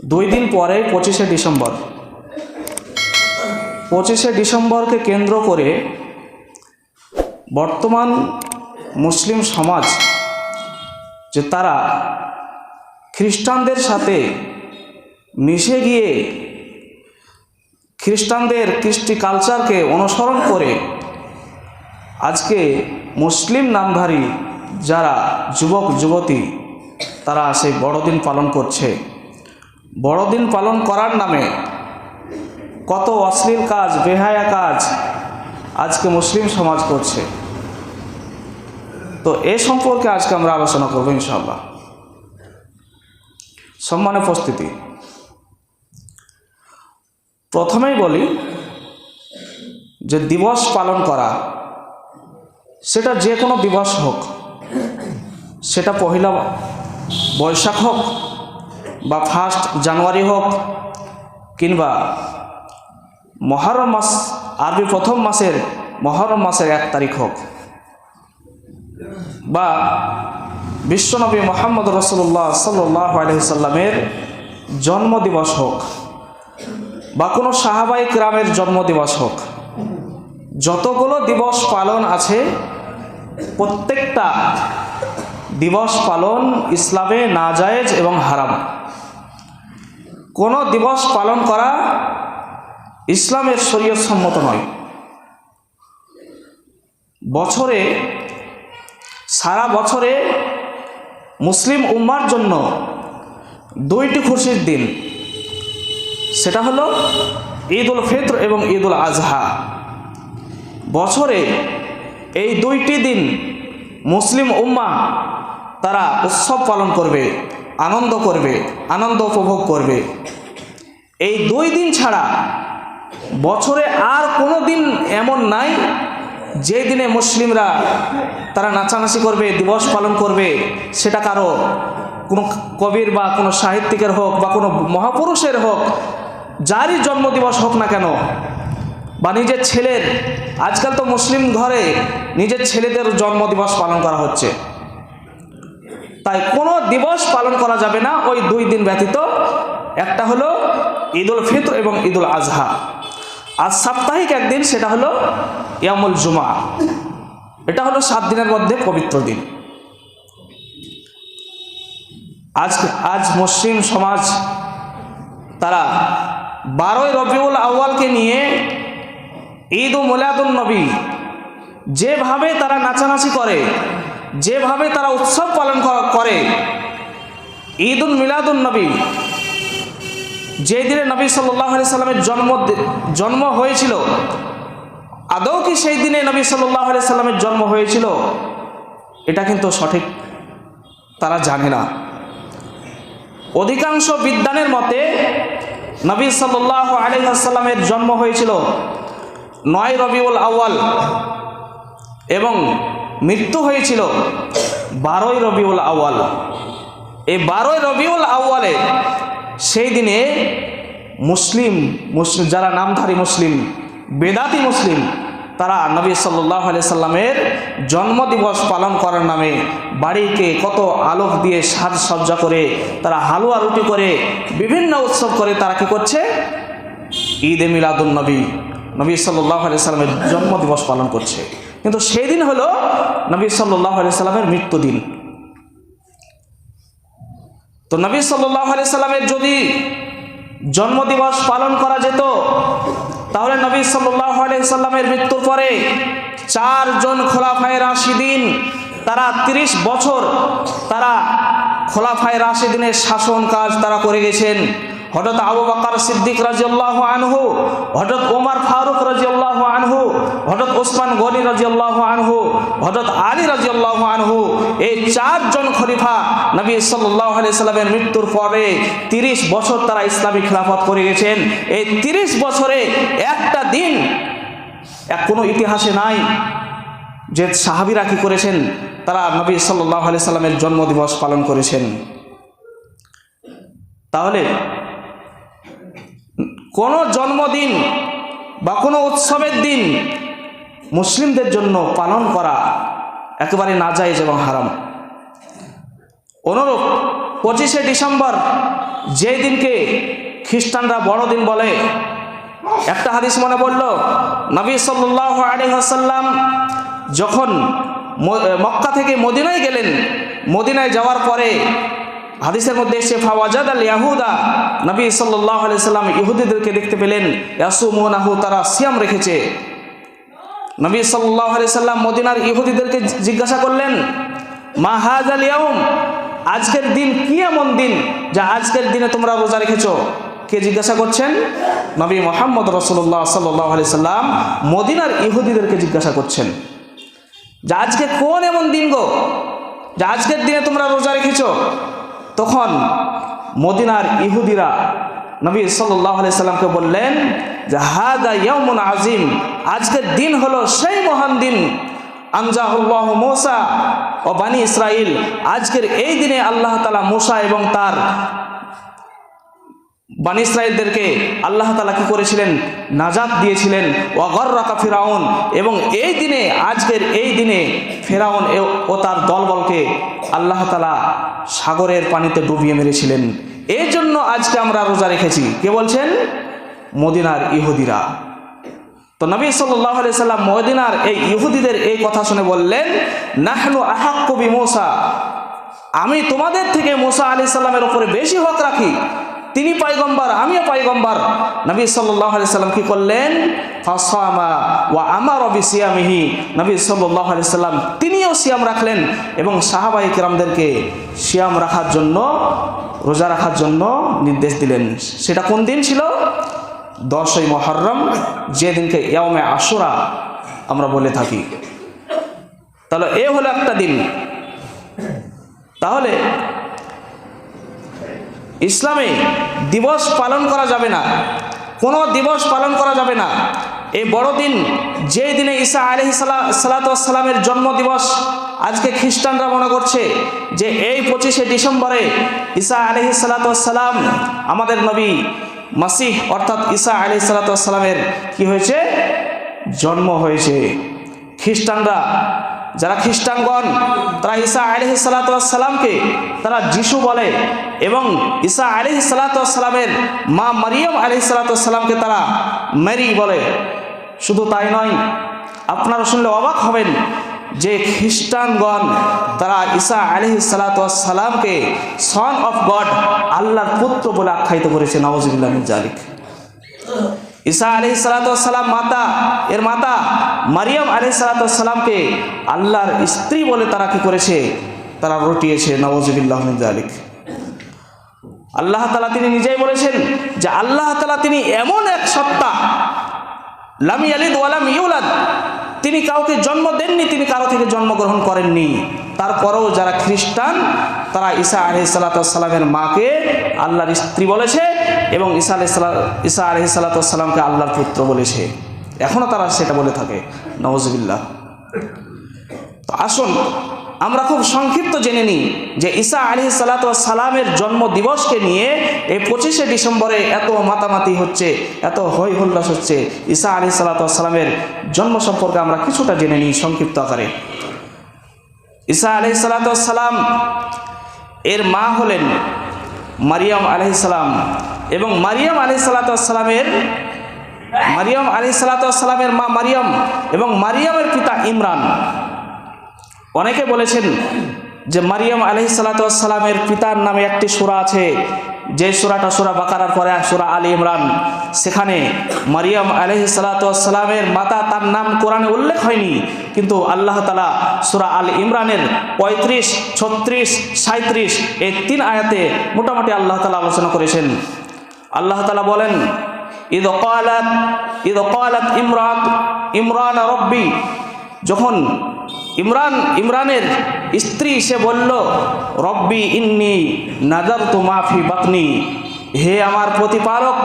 দুই দিন পরে পঁচিশে ডিসেম্বর। পঁচিশে ডিসেম্বরকে কেন্দ্র করে বর্তমান মুসলিম সমাজ, যে তারা খ্রিস্টানদের সাথে মিশে গিয়ে খ্রিস্টানদের কৃষ্টি কালচারকে অনুসরণ করে আজকে মুসলিম নামধারী যারা যুবক, যুবতী, তারা সেই বড়দিন পালন করছে। বড়দিন পালন করার নামে কত অশ্লীল কাজ, বেহায়া কাজ আজকে মুসলিম সমাজ করছে। তো এ সম্পর্কে আজকে আমরা আলোচনা করব ইনশাআল্লাহ। সম্মান উপস্থিতি। প্রথমেই বলি যে দিবস পালন করা, সেটা যে কোনো দিবস হোক, সেটা পহিলা বৈশাখ হোক বা ফার্স্ট জানুয়ারি হোক কিংবা মহরম মাস, আরবি প্রথম মাসের মহরম মাসের এক তারিখ হোক বা বিশ্বনবী মোহাম্মদ রসুল্লাহ সাল্লাহ আলহিসাল্লামের জন্মদিবস হোক বা কোনো সাহাবাই গ্রামের জন্মদিবস হোক, যতগুলো দিবস পালন আছে, প্রত্যেকটা দিবস পালন ইসলামে নাজায়েজ এবং হারাম। কোনো দিবস পালন করা ইসলামের শরীয়ত সম্মত নয়। বছরে, সারা বছরে মুসলিম উম্মার জন্য দুইটি খুশির দিন। সেটা হলো ঈদ উল ফিত্র এবং ঈদ উল আজহা। বছরে এই দুইটি দিন মুসলিম উম্মা তারা উৎসব পালন করবে, আনন্দ করবে, আনন্দ উপভোগ করবে। এই দুই দিন ছাড়া বছরে আর কোনো দিন এমন নাই যে দিনে মুসলিমরা তারা নাচানাচি করবে, দিবস পালন করবে, সেটা কারও কোনো কবির বা কোনো সাহিত্যিকের হোক বা কোনো মহাপুরুষের হোক, যারই জন্মদিবস হোক না কেন, বা নিজের ছেলের, আজকাল তো মুসলিম ঘরে নিজের ছেলেদের জন্মদিবস পালন করা হচ্ছে। তাই কোনো দিবস পালন করা যাবে না, ওই দুই দিন ব্যতীত। একটা হলো ঈদ উল ফিত্র এবং ঈদ উল আজহা। আর সাপ্তাহিক একদিন সেটা হলো ইয়ামুল জুমা। এটা হলো সাত দিনের মধ্যে পবিত্র দিন। আজ আজ মুসলিম সমাজ, তারা বারোই রবিউল আউয়ালকে নিয়ে ঈদ ও মোলাদুল নবী যেভাবে তারা নাচানাচি করে যেভাবে তারা উৎসব পালন করে ঈদ উল মিলাদুল নবী যে দিনে নবী সাল্লাহ আলি সাল্লামের জন্ম জন্ম হয়েছিল, আদৌ কি সেই দিনে নবী সাল্লাহ আলি সাল্লামের জন্ম হয়েছিল? এটা কিন্তু সঠিক তারা জানে না। অধিকাংশ বিদ্যানের মতে, নবী সাল্লাহ আলী আসাল্লামের জন্ম হয়েছিল নয় রবিউল আউয়াল এবং মৃত্যু হয়েছিল বারোই রবিউল আউয়াল। এই বারোই রবিউল আউয়ালে সেই দিনে মুসলিম মুসলিম, যারা নামধারী মুসলিম, বেদাতি মুসলিম, তারা নবী সাল্লাহ সাল্লামের জন্মদিবস পালন করার নামে বাড়িকে কত আলোক দিয়ে সাজসজ্জা করে, তারা হালুয়া রুটি করে, বিভিন্ন উৎসব করে, তারা কি করছে? ঈদ এ মিলাদুল নবী নবী সাল্লাহ আলি সাল্লামের জন্মদিবস পালন করছে। কিন্তু সেই দিন হলো নবী সাল্লাহ সাল্লামের মৃত্যুদিন। তো নবী সাল্লামের যদি জন্মদিবস পালন করা যেত, তাহলে নবী সাল্লামের মৃত্যুর পরে চারজন খোলাফায় রাশিদিন, তারা ৩০ বছর তারা খোলাফায় রাশিদিনের শাসন কাজ তারা করে গেছেন। হঠাৎ আবু বাকার সিদ্দিক রাজিউল্লাহ আনহু হঠাৎ ওমার ফারুক রাজিউল্লাহ আনহু হঠাৎ ওসমান গনি রাজিউল্লাহ আনহু হঠাৎ আলী রাজিউল্লাহ আনহু, এই চারজন খলিফা নবী সাল্লাহ আলি সাল্লামের মৃত্যুর পরে তিরিশ বছর তারা ইসলামী খেলাফত করে গেছেন। এই তিরিশ বছরে একটা দিন এক কোনো ইতিহাসে নাই যে সাহাবিরা কি করেছেন, তারা নবী সাল্লাহ আলি সাল্লামের জন্মদিবস পালন করেছেন। তাহলে কোনো জন্মদিন বা কোনো উৎসবের দিন মুসলিমদের জন্য পালন করা একেবারে নাজাইজ এবং হারাম। অনুরূপ পঁচিশে ডিসেম্বর যে দিনকে খ্রিস্টানরা বড়দিন বলে, একটা হাদিস মনে পড়ল, নবী সাল্লাহ আলী হাসাল্লাম যখন মক্কা থেকে মদিনায় গেলেন, মদিনায় যাওয়ার পরে হাদিসের মধ্যে এসে, ফাওয়াজাদ আল ইয়াহুদা নবী সাল্লাহ আলি সাল্লাম ইহুদিদেরকে দেখতে পেলেন ইয়াসু মোহনাহু তারা সিয়াম রেখেছে। নবী সাল্লাহ আলি সাল্লাম মদিনার ইহুদিদেরকে জিজ্ঞাসা করলেন, মা হাজ আল ইয়াউম আজকের দিন কি এমন দিন যা আজকের দিনে তোমরা রোজা রেখেছো? কে জিজ্ঞাসা করছেন? নবী মোহাম্মদ রসুল্লাহ সাল্লাহ আলি সাল্লাম মদিনার ইহুদিদেরকে জিজ্ঞাসা করছেন, যে আজকে কোন এমন দিন গো যে আজকের দিনে তোমরা রোজা রেখেছ? তখন মদিনার ইহুদিরা নবী সাল্লাহ সাল্লামকে বললেন যে, হাদা ইয়মুন আজিম আজকের দিন হলো সেই মহান দিন। আনজাহুল্লাহ মোসা ও বানী ইসরাইল আজকের এই দিনে আল্লাহ তালা মোসা এবং তার বানি ইসরায়েলদেরকে আল্লাহ তালা কি করেছিলেন? নাজাদ দিয়েছিলেন। ওয়াগর রাকা ফেরাউন। এবং এই দিনে, আজকের এই দিনে ফেরাউন ও তার দলবলকে আল্লাহ তালা সাগরের পানিতে ডুবিয়ে মেরেছিলেন। এই জন্য আজকে আমরা রোজা রেখেছি। কে বলছেন? মদিনার ইহুদিরা। তো নবী সাল্লাহ আলি সাল্লাম মদিনার এই ইহুদিদের এই কথা শুনে বললেন, নাহনু আহাক কবি মোসা আমি তোমাদের থেকে মোসা আলি সাল্লামের উপরে বেশি হক রাখি। তিনি পাইগম্বার, আমিও পাইগম্বার। নবী সাল্লাহ আলি সাল্লাম কি করলেন? ফাসামা ওয়া আমার অবি সিয়ামিহি নবী সাল্লাহ আলি সাল্লাম তিনিও সিয়াম রাখলেন এবং সাহাবাই কিরামদেরকে সিয়াম রাখার জন্য, রোজা রাখার জন্য নির্দেশ দিলেন। সেটা কোন দিন ছিল? দশই মহরম যেদিনকে ইয়ামে আশুরা আমরা বলে থাকি। তাহলে এ হলো একটা দিন। তাহলে ইসলামে দিবস পালন করা যাবে না। কোনো দিবস পালন করা যাবে না। এই বড়দিন যে দিনে ঈসা আলহি সালাতামের জন্মদিবস আজকে খ্রিস্টানরা মনে করছে যে এই পঁচিশে ডিসেম্বরে ঈসা আলহি সালাতাম আমাদের নবী মাসিহ অর্থাৎ ঈসা আলি সালাতামের কি হয়েছে? জন্ম হয়েছে। খ্রিস্টানরা, যারা খ্রিস্টানগণ, তারা ঈসা আলহি সালাতামকে তারা যিশু বলে এবং ঈসা আলহি সালাতামের মা মারিয়ম আলহি সালাতামকে তারা মেরি বলে। শুধু তাই নয়, আপনারা শুনলে অবাক হবেন যে খ্রিস্টানগণ তারা ঈসা আলহি সালাতামকে সন অফ গড আল্লাহর পুত্র বলে আখ্যায়িত করেছে নওয়াজুল্লাহ জালিক ঈসা আলহি সালাতাম মাতা, এর মাতা মারিয়াম আলহি সালাতামকে আল্লাহর স্ত্রী বলে তারা কি করেছে? তারা রটিয়েছে নওয়াজুবিল্লাহ জালিক আল্লাহ তালা তিনি নিজেই বলেছেন যে আল্লাহ তালা তিনি এমন এক সত্তা লামি আলিদ ওয়ালাম ইউলাদ। তিনি কাউকে জন্ম দেননি, তিনি কারও থেকে জন্মগ্রহণ করেননি। তারপরেও যারা খ্রিস্টান, তারা ঈসা আলহি সাল্লাতামের মাকে আল্লাহর স্ত্রী বলেছে এবং ঈসা আলহ ঈসা আলহি সাল্লাতামকে আল্লাহর পুত্র বলেছে। এখনও তারা সেটা বলে থাকে। নওয়াজবিল্লাহ। আসুন আমরা খুব সংক্ষিপ্ত জেনে নিই যে ঈসা আলী সালামের জন্ম দিবসকে নিয়ে এই পঁচিশে ডিসেম্বরে এত মাতামাতি হচ্ছে, এত হই হুল্লাস হচ্ছে। ঈসা আলী সালামের জন্ম সম্পর্কে আমরা কিছুটা জেনে নিই সংক্ষিপ্ত আকারে। ঈসা আলি সালাম এর মা হলেন মারিয়াম আলহিসাল্লাম এবং মারিয়াম আলি সালাতামের মারিয়াম আলি সালাতামের মা মারিয়াম এবং মারিয়ামের পিতা ইমরান। অনেকে বলেছেন যে মারিয়াম আলহি সালাতামের পিতার নামে একটি সুরা আছে। যে সুরাটা সুরা বাকারার পরে সুরা আলী ইমরান। সেখানে মারিয়াম আলহি সালাতামের মাতা তার নাম কোরআনে উল্লেখ হয়নি, কিন্তু আল্লাহ তালা সুরা আল ইমরানের পঁয়ত্রিশ, ছত্রিশ সাঁত্রিশ এই তিন আয়াতে মোটামুটি আল্লাহ তালা আলোচনা করেছেন। আল্লাহ তালা বলেন ঈদ কালাত ঈদ কালাত ইমরাত, ইমরান রব্বি। যখন ইমরান, ইমরানের স্ত্রী সে বলল, রব্বি ইন্নি নাজার তো মাফি বাতনি। হে আমার প্রতিপালক,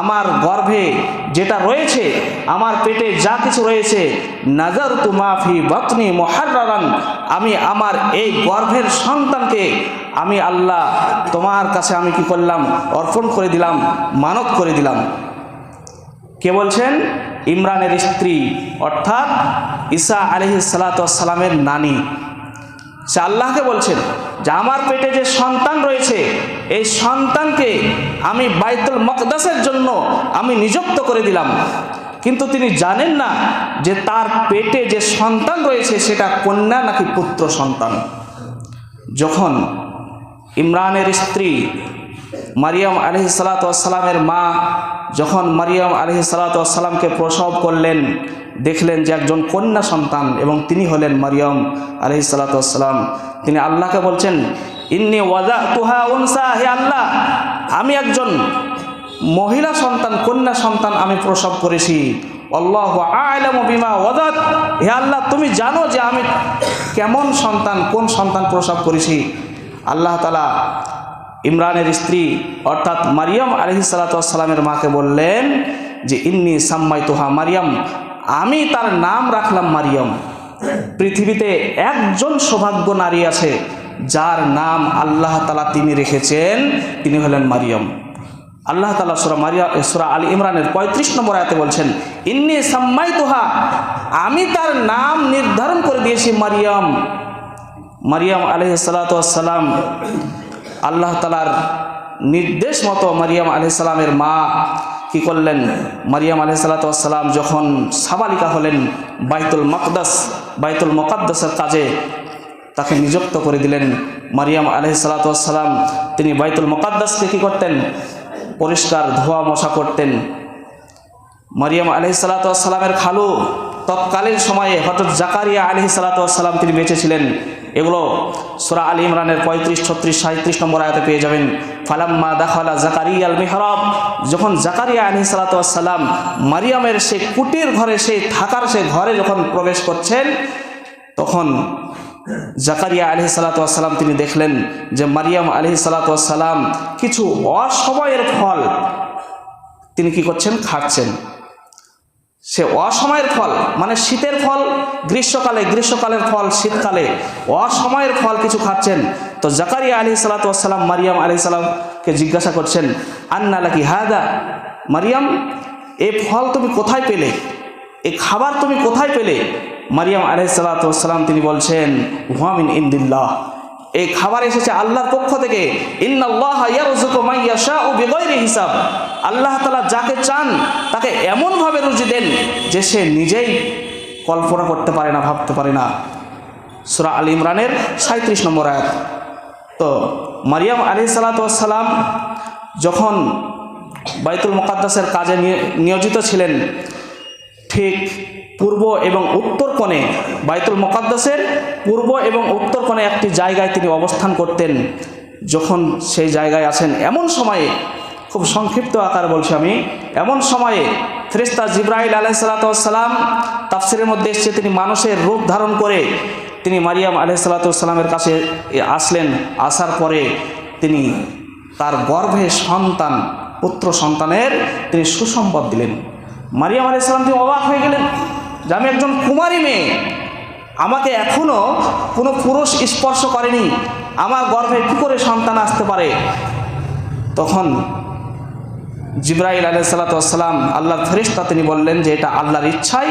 আমার গর্ভে যেটা রয়েছে, আমার পেটে যা কিছু রয়েছে নাজার তু মাফি বাতনি মহারান আমি আমার এই গর্ভের সন্তানকে আমি আল্লাহ তোমার কাছে আমি কি করলাম? অর্পণ করে দিলাম, মানত করে দিলাম। কে বলছেন? ইমরানের স্ত্রী, অর্থাৎ ঈসা আলহি সালাতামের নানি। সে আল্লাহকে বলছেন যে, আমার পেটে যে সন্তান রয়েছে, এই সন্তানকে আমি বাইতুল মকদাসের জন্য আমি নিযুক্ত করে দিলাম। কিন্তু তিনি জানেন না যে তার পেটে যে সন্তান রয়েছে, সেটা কন্যা নাকি পুত্র সন্তান? যখন ইমরানের স্ত্রী মারিয়াম আলহি সালাতামের মা যখন মারিয়াম আলহি সালাতামকে প্রসব করলেন, দেখলেন যে একজন কন্যা সন্তান এবং তিনি হলেন মারিয়াম আলহি সালাতাম তিনি আল্লাহকে বলছেন, ইন্নি ওয়াজা তুহা উনসা, হে আল্লাহ, আমি একজন মহিলা সন্তান, কন্যা সন্তান আমি প্রসব করেছি। আল্লাহ আলম বিমা ওয়াদাত হে আল্লাহ, তুমি জানো যে আমি কেমন সন্তান, কোন সন্তান প্রসব করেছি? আল্লাহ তালা ইমরানের স্ত্রী, অর্থাৎ মারিয়াম আলহি সালাতামের মাকে বললেন যে, ইন্নি সাম্মাই তোহা মারিয়াম, আমি তার নাম রাখলাম মারিয়াম। পৃথিবীতে একজন সৌভাগ্য নারী আছে, যার নাম আল্লাহ তালা তিনি রেখেছেন, তিনি হলেন মারিয়াম। আল্লাহ তালা সুরা মারিয়া সুরা আলী ইমরানের পঁয়ত্রিশ নম্বর আয়াতে বলছেন, ইন্নি সাম্মাই তোহা আমি তার নাম নির্ধারণ করে দিয়েছি মারিয়াম। মারিয়াম আলহ সালাতাম আল্লাহ তালার নির্দেশ মতো মারিয়াম আলহ সালামের মা কি করলেন? মারিয়াম আলহ সালাতাম যখন সাবালিকা হলেন বাইতুল মকদাস, বাইতুল মকাদ্দাসের কাজে তাকে নিযুক্ত করে দিলেন। মারিয়াম আলহ সালাতাম তিনি বাইতুল মকাদ্দাসকে কী করতেন? পরিষ্কার ধোয়া মশা করতেন। মারিয়াম আলহি সালাতামের খালু তৎকালীন সময়ে হঠাৎ জাকারিয়া আলহি সালাতাম তিনি বেঁচে ছিলেন। এগুলো সুরা আলী ইমরানের পঁয়ত্রিশ, ছত্রিশ সাঁত্রিশ নম্বর আয়াতে পেয়ে যাবেন। ফালাম্মা দাখালা জাকারিয়া আল মেহরব। যখন জাকারিয়া আলহি সালাতাম মারিয়ামের সে কুটির ঘরে সে থাকার সে ঘরে যখন প্রবেশ করছেন, তখন জাকারিয়া আলহি সালাতাম তিনি দেখলেন যে মারিয়াম আলহি সালাতাম কিছু অসময়ের ফল তিনি কি করছেন? খাচ্ছেন। সে অসময়ের ফল মানে শীতের ফল, গ্রীষ্মকালে, গ্রীষ্মকালের ফল, শীতকালে অসময়ের ফল কিছু খাচ্ছেন। তো জাকারিয়া আলি সালাতাম মারিয়াম আলি সালামকে জিজ্ঞাসা করছেন, আন্না লাকি হায়দা মারিয়াম, এ ফল তুমি কোথায় পেলে? এ খাবার তুমি কোথায় পেলে? মারিয়াম আলি সালাতাম তিনি বলছেন হুয়ামিন ইন্দিল্লাহ। এই খাবার এসেছে আল্লাহর পক্ষ থেকে। হিসাব। আল্লাহ তালা যাকে চান, তাকে এমনভাবে রুজি দেন যে সে নিজেই কল্পনা করতে পারে না, ভাবতে পারে না। সুরা আল ইমরানের সাঁত্রিশ নম্বর আয়াত। তো মারিয়াম আলি সালাতাম যখন বাইতুল মোকাদ্দাসের কাজে নিয়োজিত ছিলেন ঠিক পূর্ব এবং উত্তর কোণে বাইতুল মোকাদ্দাসের পূর্ব এবং উত্তর কোণে একটি জায়গায় তিনি অবস্থান করতেন। যখন সেই জায়গায় আছেন, এমন সময়ে, খুব সংক্ষিপ্ত আকার বলছি আমি, এমন সময়ে ফেরিস্তা জিব্রাহিল আলাইসালাতাম তাফসিরের মধ্যে এসছে, তিনি মানুষের রূপ ধারণ করে তিনি মারিয়াম আলাইসালাতামের কাছে আসলেন। আসার পরে তিনি তার গর্ভে সন্তান, পুত্র সন্তানের তিনি সুসম্পদ দিলেন। মারিয়াম আলাইসালাম তিনি অবাক হয়ে গেলেন যে আমি একজন কুমারী মেয়ে, আমাকে এখনও কোনো পুরুষ স্পর্শ করেনি, আমার গর্ভে কী করে সন্তান আসতে পারে? তখন জিব্রাইল আলাই সাল্লাতাম আল্লাহর ফেরিস্তা তিনি বললেন যে এটা আল্লাহর ইচ্ছাই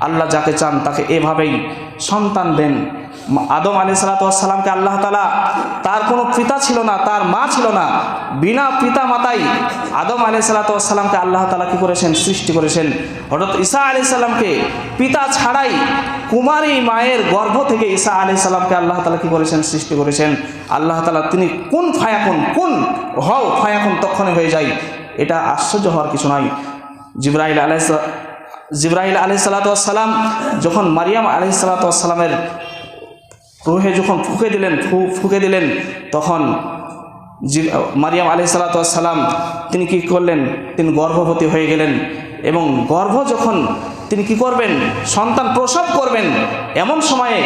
আল্লাহ যাকে চান তাকে এভাবেই সন্তান দেন। আদম আলি সালাতামকে আল্লাহ তালা তার কোনো পিতা ছিল না, তার মা ছিল না। বিনা পিতা মাতাই আদম আলি সালাতামকে আল্লাহ তালা কী করেছেন? সৃষ্টি করেছেন। হঠাৎ ঈসা আলি সাল্লামকে পিতা ছাড়াই কুমারী মায়ের গর্ভ থেকে ঈসা আলি সাল্লামকে আল্লাহ তালা কী করেছেন? সৃষ্টি করেছেন। আল্লাহ তালা তিনি কোন ফায়াকুন, কোন হও ফায়াকুন তক্ষণে হয়ে যায়। এটা আশ্চর্য হওয়ার কিছু নয় জিব্রাহিল আলাই জিব্রাহিল আলি সালাতাম যখন মারিয়াম আলি সালাতামের রুহে যখন ফুকে দিলেন ফুকে দিলেন, তখন মারিয়াম আলি সালাতাম তিনি কি করলেন? তিনি গর্ভবতী হয়ে গেলেন এবং গর্ভ যখন তিনি কি করবেন? সন্তান প্রসব করবেন। এমন সময়ে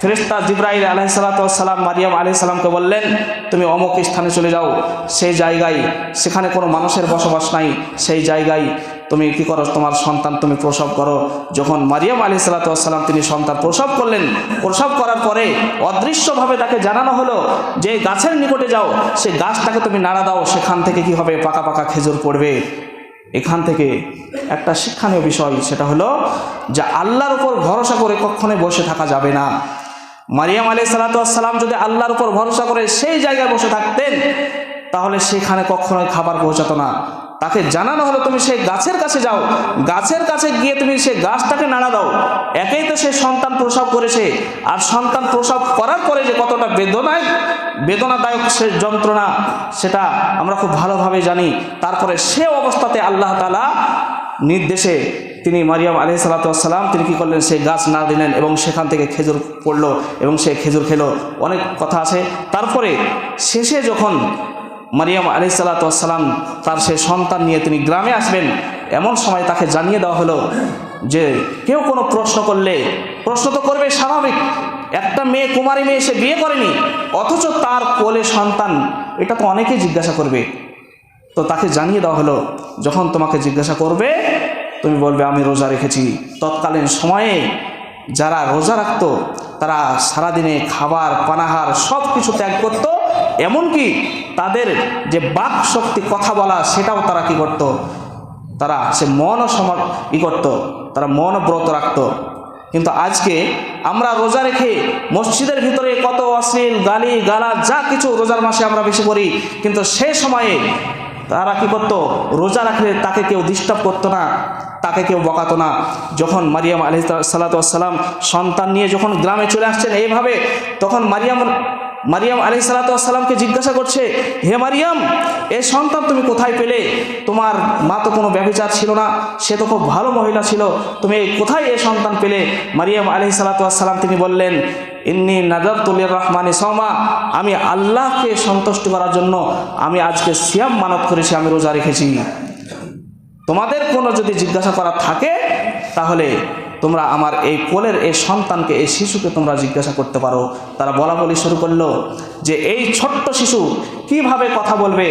ফেরেস্তা জিব্রাহিল আলাইসালাতাম মারিয়াম আলি সাল্লামকে বললেন, তুমি অমুক স্থানে চলে যাও। সেই জায়গায় সেখানে কোনো মানুষের বসবাস নাই। সেই জায়গায় তুমি কি করো? তোমার সন্তান তুমি প্রসব করো। যখন মারিয়াম আলি সাল্লাতাম তিনি সন্তান প্রসব করলেন, প্রসব করার পরে অদৃশ্যভাবে তাকে জানানো হলো যে, গাছের নিকটে যাও, সে গাছটাকে তুমি নাড়া দাও, সেখান থেকে কি হবে? পাকা পাকা খেজুর পড়বে। এখান থেকে একটা শিক্ষণীয় বিষয়, সেটা হলো যে, আল্লাহর উপর ভরসা করে কখনোই বসে থাকা যাবে না। মারিয়াম আলি সালাতাম যদি আল্লাহর উপর ভরসা করে সেই জায়গায় বসে থাকতেন, তাহলে সেখানে কখনোই খাবার পৌঁছাতো না। তাকে জানানো হলো, তুমি সেই গাছের কাছে যাও। গাছের কাছে গিয়ে তুমি সেই গাছটাকে নাড়া দাও। একেই তো সে সন্তান প্রসব করেছে। আর সন্তান প্রসব করার পরে যে কতটা বেদনায়, বেদনাদায়ক সে যন্ত্রণা, সেটা আমরা খুব ভালোভাবে জানি। তারপরে সে অবস্থাতে আল্লাহ তালা নির্দেশে তিনি মারিয়াম আলি সালাতাম তিনি কী করলেন? সেই গাছ না দিলেন এবং সেখান থেকে খেজুর পড়ল এবং সে খেজুর খেলো। অনেক কথা আছে। তারপরে শেষে যখন মারিয়াম আলি সাল্লাতাম তার সে সন্তান নিয়ে তিনি গ্রামে আসবেন। এমন সময় তাকে জানিয়ে দেওয়া হলো যে, কেউ কোনো প্রশ্ন করলে, প্রশ্ন তো করবে স্বাভাবিক। একটা মেয়ে, কুমারী মেয়ে সে বিয়ে করেনি, অথচ তার কোলে সন্তান। এটা তো অনেকেই জিজ্ঞাসা করবে। তো তাকে জানিয়ে দেওয়া হলো, যখন তোমাকে জিজ্ঞাসা করবে, তুমি বলবে, আমি রোজা রেখেছি। তৎকালীন সময়ে যারা রোজা রাখত, তারা সারাদিনে খাবার, পানাহার সব কিছু ত্যাগ করত। এমনকি তাদের যে বাক শক্তি কথা বলা, সেটাও তারা কি করত? তারা সে মনও সমর, ই করত, তারা মন ব্রত রাখত। কিন্তু আজকে আমরা রোজা রেখে মসজিদের ভিতরে কত অশ্লীল গালি গালা যা কিছু রোজার মাসে আমরা বেশি করি কিন্তু সে সময়ে তারা কি করতো? রোজা রাখলে তাকে কেউ ডিস্টার্ব করতো না, তাকে কেউ বকাতো না। যখন মারিয়াম আলি সালাতাম সন্তান নিয়ে যখন গ্রামে চলে আসছেন এইভাবে, তখন মারিয়াম মারিয়াম আলি সালাতামকে জিজ্ঞাসা করছে, হে মারিয়াম, এ সন্তান তুমি কোথায় পেলে? তোমার মা তো কোনো ব্যবচার ছিল না, সে তো খুব ভালো মহিলা ছিল, তুমি কোথায় এ সন্তান পেলে? মারিয়াম আলি সালাতাম তিনি বললেন, ইন্নি নাজারতুল্লির রহমানি সমা আমি আল্লাহকে সন্তুষ্ট করার জন্য আমি আজকে সিয়াম মানত করেছি, আমি রোজা রেখেছি। তোমাদের কোনো যদি জিজ্ঞাসা করা থাকে, তাহলে তোমরা আমার এই কোলের এই সন্তানকে, এই শিশুকে তোমরা জিজ্ঞাসা করতে পারো। তারা বলা বলি শুরু করল যে, এই ছোট্ট শিশু কীভাবে কথা বলবে?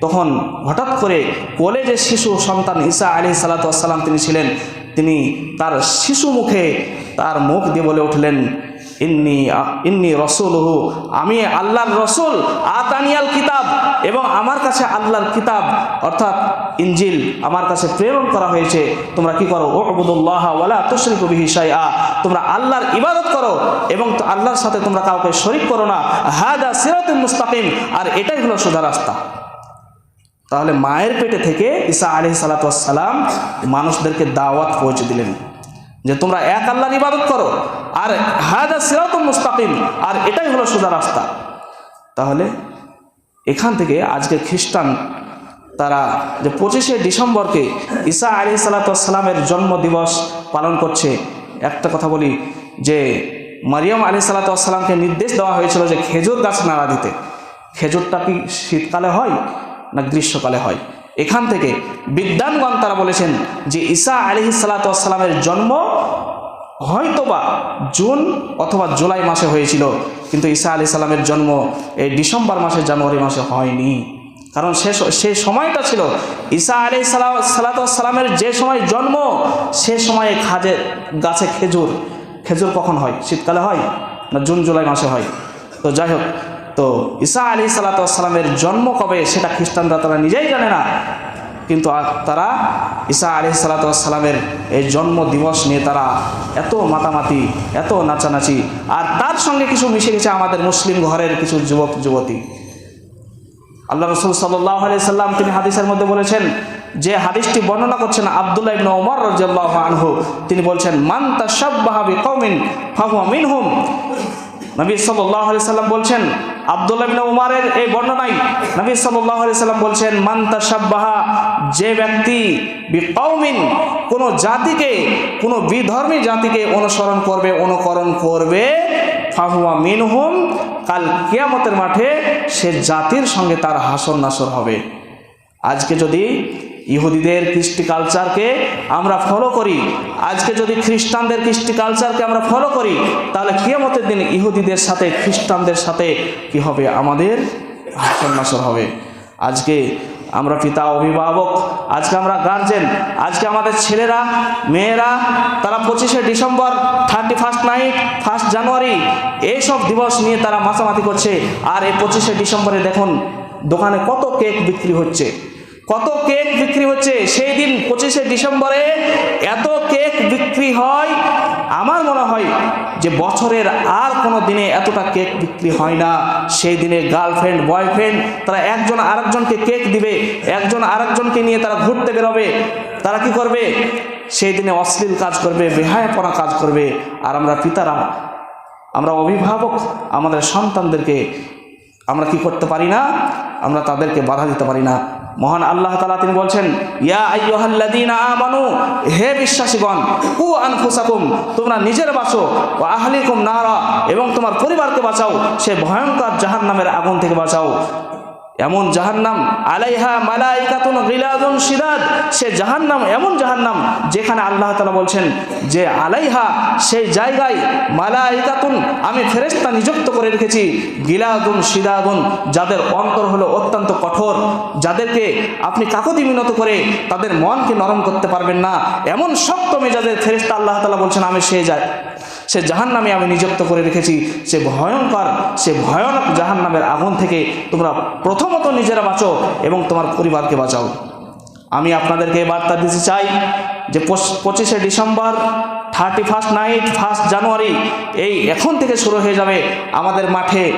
তখন হঠাৎ করে কোলে যে শিশু সন্তান ঈসা আলী সালাতাম তিনি ছিলেন, তিনি তার শিশু মুখে তার মুখ দিয়ে বলে উঠলেন ইন্নি ইন্নি রসুলহু, আমি আল্লাহর রসুল, আতানিয়াল কিতাব, এবং আমার কাছে আল্লাহর কিতাব, অর্থাৎ ইঞ্জিল আমার কাছে প্রেরণ করা হয়েছে। তোমরা কি করো? ও আবুদুল্লাহ ওয়ালা তুশরিক বিহি শাইআ। তোমরা আল্লাহর ইবাদত করো এবং আল্লাহর সাথে তোমরা কাউকে শরিক করো না। হাদা সিরাতুল মুস্তাকিম। আর এটাই হলো সোজা রাস্তা। তাহলে মায়ের পেটে থেকে ঈসা আলি সালাতাম মানুষদেরকে দাওয়াত পৌঁছে দিলেন। যে তোমরা এক আল্লাহর ইবাদত করো, আর হায়দা সিরাতুল মুস্তাকিম, আর এটাই হলো সোজা রাস্তা। তাহলে এখান থেকে আজকে খ্রিস্টান, তারা যে পঁচিশে ডিসেম্বরকে ঈসা আলী সালাতামের জন্মদিবস পালন করছে, একটা কথা বলি, যে মারিয়াম আলী সালাতামকে নির্দেশ দেওয়া হয়েছিল যে খেজুর গাছ নাড়া দিতে। খেজুরটা কি শীতকালে হয় না গ্রীষ্মকালে হয়? এখান থেকে বিদ্যানগণ তারা বলেছেন যে ঈসা আলি সালাতামের জন্ম হয়তোবা জুন অথবা জুলাই মাসে হয়েছিল। কিন্তু ঈসা আলি সাল্লামের জন্ম এই ডিসেম্বর মাসে, জানুয়ারি মাসে হয়নি। কারণ সে সে সময়টা ছিল ঈসা আলি সালাম সালাতামের যে সময় জন্ম, সে সময়ে খাজে, গাছে খেজুর। খেজুর কখন হয়? শীতকালে হয় না জুন, জুলাই মাসে হয়? তো যাই হোক তো ঈসা আলি সাল্লাতামের জন্ম কবে, সেটা খ্রিস্টানরা তারা নিজেই জানে না। কিন্তু তারা ঈসা আলি সাল্লাতামের এই জন্ম দিবস নিয়ে তারা এত মাতামাতি, এত নাচানাচি। আর তার সঙ্গে কিছু মিশে গেছে আমাদের মুসলিম ঘরের কিছু যুবক, যুবতী। আল্লাহ রসুল সাল্লাহ আলি সাল্লাম তিনি হাদিসের মধ্যে বলেছেন, যে হাদিসটি বর্ণনা করছেন আবদুল্লাহ ইবনে ওমর রাদিয়াল্লাহু আনহু। তিনি বলছেন, মান তাশাব্বাহা বিকওমিন ফাহুয়া মিনহুম। নবী সাল্লাহ আলি সাল্লাম বলছেন আবদুল্লাহ উমারের এই বর্ণনায় নবী সাল্লাম বলছেন মান্তা সাব্বাহা যে ব্যক্তি বিকৌমিন কোনো জাতিকে, কোনো বিধর্মী জাতিকে অনুসরণ করবে, অনুকরণ করবে, ফাহুয়া মিনহুম, কাল কিয়ামতের মাঠে সে জাতির সঙ্গে তার হাসর নাসর হবে। আজকে যদি ইহুদিদের কৃষ্টি কালচারকে আমরা ফলো করি। আজকে যদি খ্রিস্টানদের কৃষ্টি কালচারকে আমরা ফলো করি, তাহলে কিয়ামতের দিন ইহুদিদের সাথে, খ্রিস্টানদের সাথে কি হবে? আমাদের হাসর নাসর হবে। আজকে আমরা পিতা, অভিভাবক, আজকে আমরা গার্জেন আজকে আমাদের ছেলেরা, মেয়েরা, তারা পঁচিশে December thirty first night first January এইসব দিবস নিয়ে তারা মাতামাতি করছে। আর এই পঁচিশে ডিসেম্বরে দেখুন, দোকানে কত কেক বিক্রি হচ্ছে। কত কেক বিক্রি হচ্ছে? সেই দিন পঁচিশে ডিসেম্বরে এত কেক বিক্রি হয়। আমার মনে হয় যে বছরের আর কোনো দিনে এতটা কেক বিক্রি হয় না। সেই দিনে গার্লফ্রেন্ড, বয়ফ্রেন্ড তারা একজন আরেকজনকে কেক দিবে, একজন আরেকজনকে নিয়ে তারা ঘুরতে বেরোবে। তারা কি করবে? সেই দিনে অশ্লীল কাজ করবে, বেহায়াপনা কাজ করবে। আর আমরা পিতারা, আমরা অভিভাবক, আমাদের সন্তানদেরকে আমরা কি করতে পারি না? আমরা তাদেরকে বাধা দিতে পারি না। মহান আল্লাহ তালা তিনি বলছেন, ইয়া আমানু, হে বিশ্বাসীগণ, কু আনফুসাকুম, তোমরা নিজের বাঁচো ও আহলিকুম নারা, এবং তোমার পরিবারকে বাঁচাও, সে ভয়ঙ্কর জাহান নামের আগুন থেকে বাঁচাও। এমন জাহান্নাম, আলাইহা মালাইকাতুন গিলাদুন শিদাদ, সে জাহান্নাম এমন জাহান্নাম যেখানে আল্লাহ তাআলা বলছেন যে আলাইহা সেই জায়গায় মালাইকাতুন আমি ফেরেশতা নিযুক্ত করে রেখেছি, গিলাদুন শিদাদুন যাদের অন্তর হলো অত্যন্ত কঠোর, যাদেরকে আপনি কাকতি মিনত করে তাদের মনকে নরম করতে পারবেন না, এমন শক্ত মেজাজের ফেরেশতা আল্লাহ তালা বলছেন, আমি সে যাই সে জাহান্নামে আমি নিযুক্ত করে রেখেছি। সে ভয়ঙ্কর, সে ভয়ানক জাহান্নামের আগুন থেকে তোমরা প্রথমত নিজেরা বাঁচো এবং তোমার পরিবারকে বাঁচাও। আমি আপনাদেরকে বার্তা দিতে চাই যে পঁচ- পঁচিশে December thirty first night first January এই এখন থেকে শুরু হয়ে যাবে আমাদের মাঠে।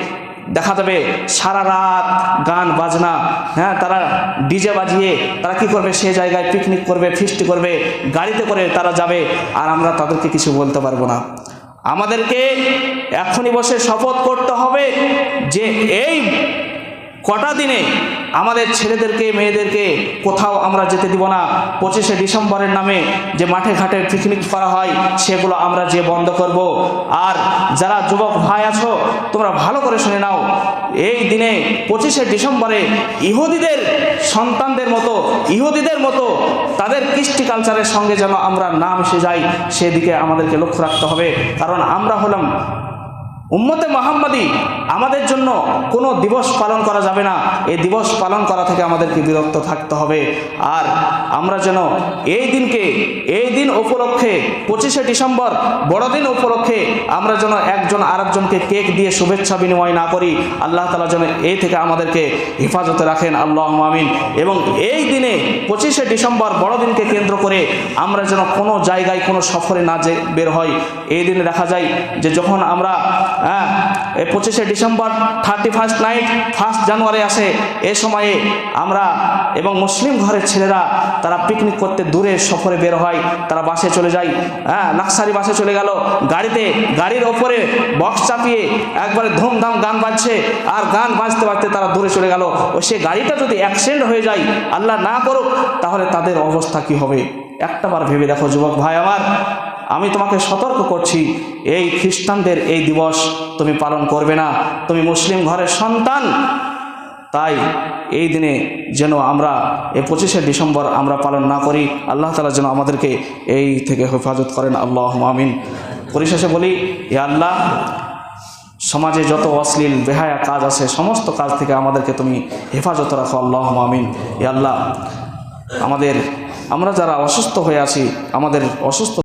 দেখা যাবে সারা রাত গান, বাজনা হ্যাঁ তারা ডিজে বাজিয়ে তারা কি করবে? সে জায়গায় পিকনিক করবে ফিস্ট করবে, গাড়িতে করে তারা যাবে। আর আমরা তাদেরকে কিছু বলতে পারব না। আমাদেরকে এখনই বসে শপথ করতে হবে যে এই কটা দিনে আমাদের ছেলেদেরকে, মেয়েদেরকে কোথাও আমরা যেতে দিব না। পঁচিশে ডিসেম্বরের নামে যে মাঠে ঘাটে পিকনিক করা হয়, সেগুলো আমরা যে বন্ধ করব। আর যারা যুবক ভাই আছো, তোমরা ভালো করে শুনে নাও, এই দিনে পঁচিশে ডিসেম্বরে ইহুদিদের সন্তানদের মতো, ইহুদিদের মতো তাদের কৃষ্টি কালচারের সঙ্গে যেন আমরা না মিশে যাই, সেদিকে আমাদেরকে লক্ষ্য রাখতে হবে। কারণ আমরা হলাম উম্মতে মোহাম্মদী, আমাদের জন্য কোনো দিবস পালন করা যাবে না। এই দিবস পালন করা থেকে আমাদেরকে বিরক্ত থাকতে হবে। আর আমরা যেন এই দিনকে, এই দিন উপলক্ষে, পঁচিশে ডিসেম্বর, বড়দিন উপলক্ষে আমরা যেন একজন আরেকজনকে কেক দিয়ে শুভেচ্ছা বিনিময় না করি। আল্লাহ তালা যেন এই থেকে আমাদেরকে হেফাজতে রাখেন। আল্লাহ আমিন। এবং এই দিনে পঁচিশে ডিসেম্বর বড়দিনকে কেন্দ্র করে আমরা যেন কোনো জায়গায় কোনো সফরে না যে বের হয় এই দিনে দেখা যায় যে যখন আমরা পঁচিশে December thirty first night, first January আসে। এ সময়ে আমরা এবং মুসলিম ঘরের ছেলেরা তারা পিকনিক করতে দূরে সফরে বের হয়, তারা বাসে চলে যায়। হ্যাঁ লাক্সারি বাসে চলে গেল। গাড়িতে, গাড়ির ওপরে বক্স চাপিয়ে একবারে ধুমধাম গান বাজছে। আর গান বাজতে বাজতে তারা দূরে চলে গেল। ও সে গাড়িটা যদি অ্যাক্সিডেন্ট হয়ে যায়, আল্লাহ না করুক, তাহলে তাদের অবস্থা কি হবে? একটাবার ভেবে দেখো, যুবক ভাই আমার। আমি তোমাকে সতর্ক করছি, এই খ্রিস্টানদের এই দিবস তুমি পালন করবে না। তুমি মুসলিম ঘরের সন্তান। তাই এই দিনে যেন আমরা, এই পঁচিশে ডিসেম্বর আমরা পালন না করি, আল্লাহ তালা যেন আমাদেরকে এই থেকে হেফাজত করেন। আল্লাহ আমিন। পরিশেষে বলি এ আল্লাহ, সমাজে যত অশ্লীল, বেহায়া কাজ আছে, সমস্ত কাজ থেকে আমাদেরকে তুমি হেফাজত রাখো। আল্লাহ আমিন। এ আল্লাহ, আমাদের, আমরা যারা অসুস্থ হয়ে আছি, আমাদের অসুস্থ